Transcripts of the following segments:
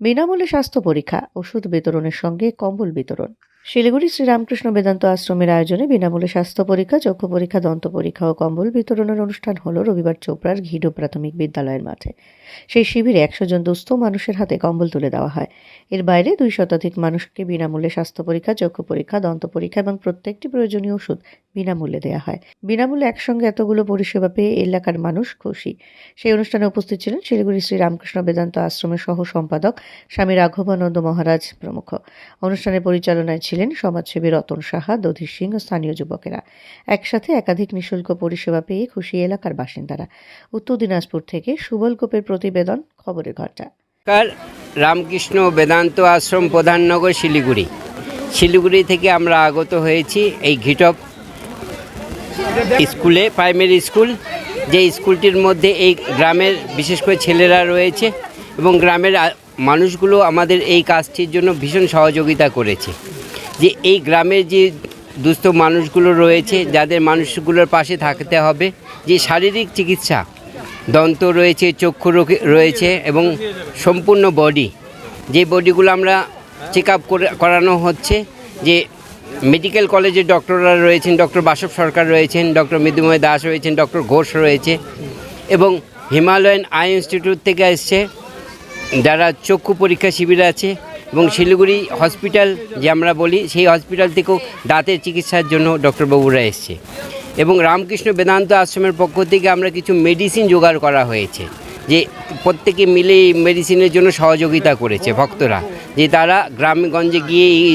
বিনামূল্যে স্বাস্থ্য পরীক্ষা ওষুধ বিতরণের সঙ্গে কম্বল বিতরণ। শিলিগুড়ি শ্রীরামকৃষ্ণ বেদান্ত আশ্রমের আয়োজনে বিনামূল্যে স্বাস্থ্য পরীক্ষা, চক্ষু পরীক্ষা, দন্ত পরীক্ষা ও কম্বল বিতরণের অনুষ্ঠান হল রবিবার চোপড়ার ঘিডো প্রাথমিক বিদ্যালয়ের মাঠে। সেই শিবিরে একশো জন দুস্থ মানুষের হাতে কম্বল তুলে দেওয়া হয়। এর বাইরে দুই শতাধিক মানুষকে বিনামূল্যে স্বাস্থ্য পরীক্ষা, চক্ষু পরীক্ষা, দন্ত পরীক্ষা এবং প্রত্যেকটি প্রয়োজনীয় ওষুধ বিনামূল্যে দেওয়া হয়। বিনামূল্যে একসঙ্গে এতগুলো পরিষেবা পেয়ে এলাকার মানুষ খুশি। সেই অনুষ্ঠানে উপস্থিত ছিলেন শিলিগুড়ি শ্রী রামকৃষ্ণ বেদান্ত আশ্রমের সহ সম্পাদক স্বামী রাঘবানন্দ মহারাজ প্রমুখ। অনুষ্ঠানের পরিচালনায় ছিলেন সমাজসেবী রতন সাহা দধি সিং ও স্থানীয় যুবকেরা। একসাথে একাধিক নিঃশুল্ক পরিষেবা পেয়ে খুশি এলাকার বাসিন্দারা। উত্তর দিনাজপুর থেকে সুবল কোপের প্রতিবেদন, খবরের নমস্কার, রামকৃষ্ণ বেদান্ত আশ্রম প্রধাননগর শিলিগুড়ি। শিলিগুড়ি থেকে আমরা আগত হয়েছি এই ঘিটপ স্কুলে, প্রাইমারি স্কুল, যে স্কুলটির মধ্যে এই গ্রামের বিশেষ করে ছেলেরা রয়েছে এবং গ্রামের মানুষগুলো আমাদের এই কাজটির জন্য ভীষণ সহযোগিতা করেছে। যে এই গ্রামের যে দুস্থ মানুষগুলো রয়েছে, যাদের মানুষগুলোর পাশে থাকতে হবে, যে শারীরিক চিকিৎসা, দন্ত রয়েছে, চক্ষু রয়েছে এবং সম্পূর্ণ বডি যে বডিগুলো আমরা চেক আপ করানো হচ্ছে, যে মেডিকেল কলেজের ডক্টররা রয়েছেন ডক্টর বাসব সরকার রয়েছেন ডক্টর মৃদুময় দাস রয়েছেন ডক্টর ঘোষ রয়েছে এবং হিমালয়ান আই ইনস্টিটিউট থেকে এসছে, যারা চক্ষু পরীক্ষা শিবির আছে এবং শিলিগুড়ি হসপিটাল যে আমরা বলি, সেই হসপিটাল থেকেও দাঁতের চিকিৎসার জন্য ডক্টরবাবুরা এসছে। এবং রামকৃষ্ণ বেদান্ত আশ্রমের পক্ষ থেকে আমরা কিছু মেডিসিন জোগাড় করা হয়েছে, যে প্রত্যেকে মিলে এই মেডিসিনের জন্য সহযোগিতা করেছে ভক্তরা, যে তারা গ্রামগঞ্জে গিয়ে এই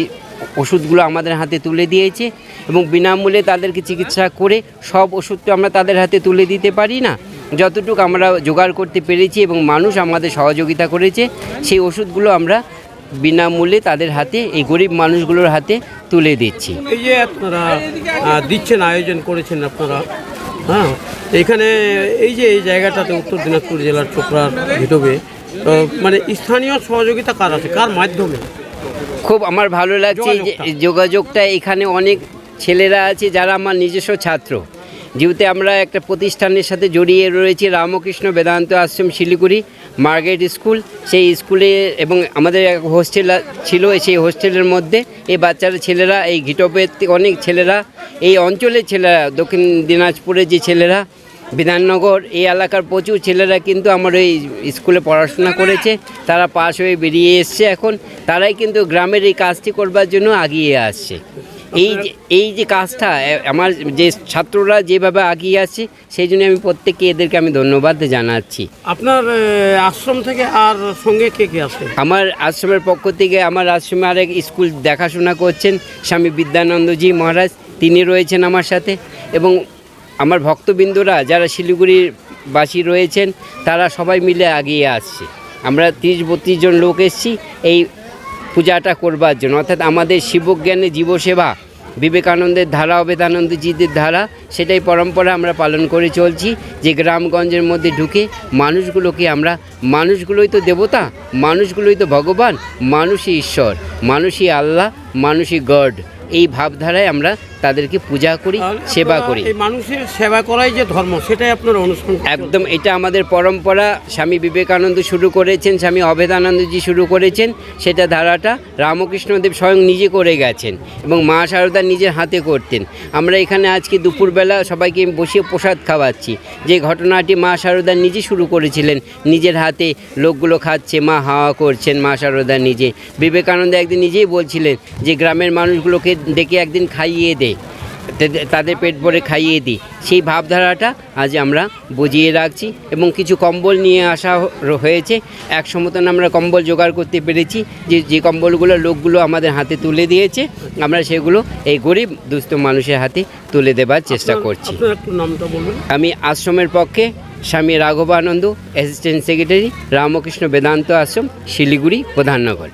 ওষুধগুলো আমাদের হাতে তুলে দিয়েছে এবং বিনামূল্যে তাদেরকে চিকিৎসা করে সব ওষুধ তো আমরা তাদের হাতে তুলে দিতে পারি না। যতটুকু আমরা জোগাড় করতে পেরেছি এবং মানুষ আমাদের সহযোগিতা করেছে, সেই ওষুধগুলো আমরা বিনামূল্যে তাদের হাতে এই গরিব মানুষগুলোর হাতে তুলে দিচ্ছি। এই যে আপনারা দিচ্ছেন আয়োজন করেছেন আপনারা হ্যাঁ? এখানে এই যে এই জায়গাটাতে উত্তর দিনাজপুর জেলার চোপড়ার ভিতরে তো মানে স্থানীয় সহযোগিতা কার আছে? কার মাধ্যমে? খুব আমার ভালো লাগছে। যোগাযোগটা এখানে অনেক ছেলেরা আছে যারা আমার নিজস্ব ছাত্র। যেহেতু আমরা একটা প্রতিষ্ঠানের সাথে জড়িয়ে রয়েছি, রামকৃষ্ণ বেদান্ত আশ্রম শিলিগুড়ি মার্গেট স্কুল। সেই স্কুলে এবং আমাদের এক হোস্টেল ছিল, সেই হোস্টেলের মধ্যে এই বাচ্চারা ছেলেরা, এই ঘিটপের অনেক ছেলেরা, এই অঞ্চলের ছেলেরা, দক্ষিণ দিনাজপুরের যে ছেলেরা, বিধাননগর, এই এলাকার প্রচুর ছেলেরা কিন্তু আমার এই স্কুলে পড়াশোনা করেছে, তারা পাশ হয়ে বেরিয়ে এসছে এখন, তারাই কিন্তু গ্রামের এই কাজটি করবার জন্য আগিয়ে আসছে। এই যে এই যে কাজটা আমার যে ছাত্ররা যেভাবে আগিয়ে আছে সেই জন্য আমি প্রত্যেককে এদেরকে আমি ধন্যবাদ জানাচ্ছি। আপনার আশ্রম থেকে আর সঙ্গে কে কে আছে? আমার আশ্রমের পক্ষ থেকে আমার আশ্রমে আরেক স্কুল দেখাশোনা করছেন স্বামী বিদ্যানন্দজি মহারাজ। তিনি রয়েছেন আমার সাথে এবং আমার ভক্তবৃন্দরা যারা শিলিগুড়ির বাসী রয়েছেন তারা সবাই মিলে এগিয়ে আসছে। আমরা তিরিশ বত্রিশ জন লোক এসেছি। এই পূজাটা করবার জন্য। অর্থাৎ আমাদের শিবজ্ঞানে জীবসেবা, বিবেকানন্দের ধারা, অবেদানন্দজিদের ধারা, সেটাই পরম্পরা আমরা পালন করে চলছি। যে গ্রামগঞ্জের মধ্যে ঢুকে মানুষগুলোকে আমরা, মানুষগুলোই তো দেবতা, মানুষগুলোই তো ভগবান, মানুষই ঈশ্বর, মানুষই আল্লাহ, মানুষই গড, এই ভাবধারায় আমরা তাদেরকে পূজা করি সেবা করি। মানুষের সেবা করাই যে ধর্ম সেটাই আপনার অনুসরণ একদম এটা আমাদের পরম্পরা। স্বামী বিবেকানন্দ শুরু করেছেন স্বামী অভেদানন্দজি শুরু করেছেন সেটা ধারাটা রামকৃষ্ণদেব স্বয়ং নিজে করে গেছেন এবং মা শারদা নিজের হাতে করতেন। আমরা এখানে আজকে দুপুরবেলা সবাইকে বসিয়ে প্রসাদ খাওয়াচ্ছি। যে ঘটনাটি মা শারদা নিজে শুরু করেছিলেন নিজের হাতে লোকগুলো খাচ্ছে মা হাওয়া করছেন মা শারদা নিজে। বিবেকানন্দ একদিন নিজেই বলছিলেন যে গ্রামের মানুষগুলোকে ডেকে একদিন খাইয়ে দে। তাদের- তাদের পেট ভরে খাইয়ে দিই। সেই ভাবধারাটা আজ আমরা বুঝিয়ে রাখছি এবং কিছু কম্বল নিয়ে আসা হয়েছে। এক সমতন আমরা কম্বল জোগাড় করতে পেরেছি। যে যে কম্বলগুলো লোকগুলো আমাদের হাতে তুলে দিয়েছে আমরা সেগুলো এই গরিব দুস্থ মানুষের হাতে তুলে দেবার চেষ্টা করছি। আমি আশ্রমের পক্ষে স্বামী রাঘবানন্দ অ্যাসিস্ট্যান্ট সেক্রেটারি রামকৃষ্ণ বেদান্ত আশ্রম শিলিগুড়ি প্রধাননগর।